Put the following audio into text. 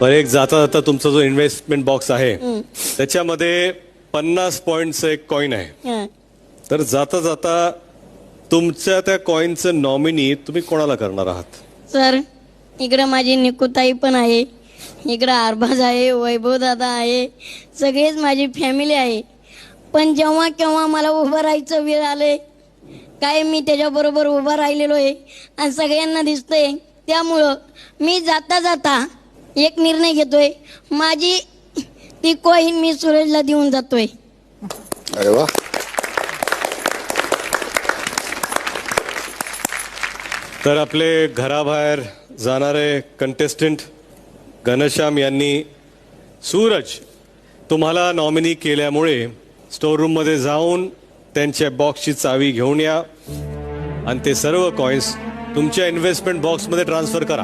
पण एक जाता जाता तुमचा जो इन्व्हेस्टमेंट बॉक्स आहे त्याच्यामध्ये पन्नास पॉईंटचं एक कॉईन आहे. तर जाता जाता तुमच्या त्या कॉईनचं नॉमिनी तुम्ही कोणाला करणार आहात? सर इकडं माझी निकुताई पण आहे इकडं आरबाज आहे वैभव दादा आहे सगळेच माझी फॅमिली आहे. पण जेव्हा केव्हा मला उभं राहायचं वेळ आले काय मी त्याच्याबरोबर उभं राहिलेलो आहे आणि सगळ्यांना दिसतंय त्यामुळं मी जाता जाता एक निर्णय घेतोय. माझी ती कॉईन मी सुरेशला देऊन जातोय. अरे वा. तर आपले घराबाहेर जाणारे कंटेस्टंट घनश्याम यांनी सूरज तुम्हाला नॉमिनी केल्यामुळे स्टोर रूममध्ये जाऊन त्यांच्या बॉक्सची चावी घेऊन या. आणि ते सर्व कॉईन्स तुमच्या इन्व्हेस्टमेंट बॉक्समध्ये ट्रान्सफर करा.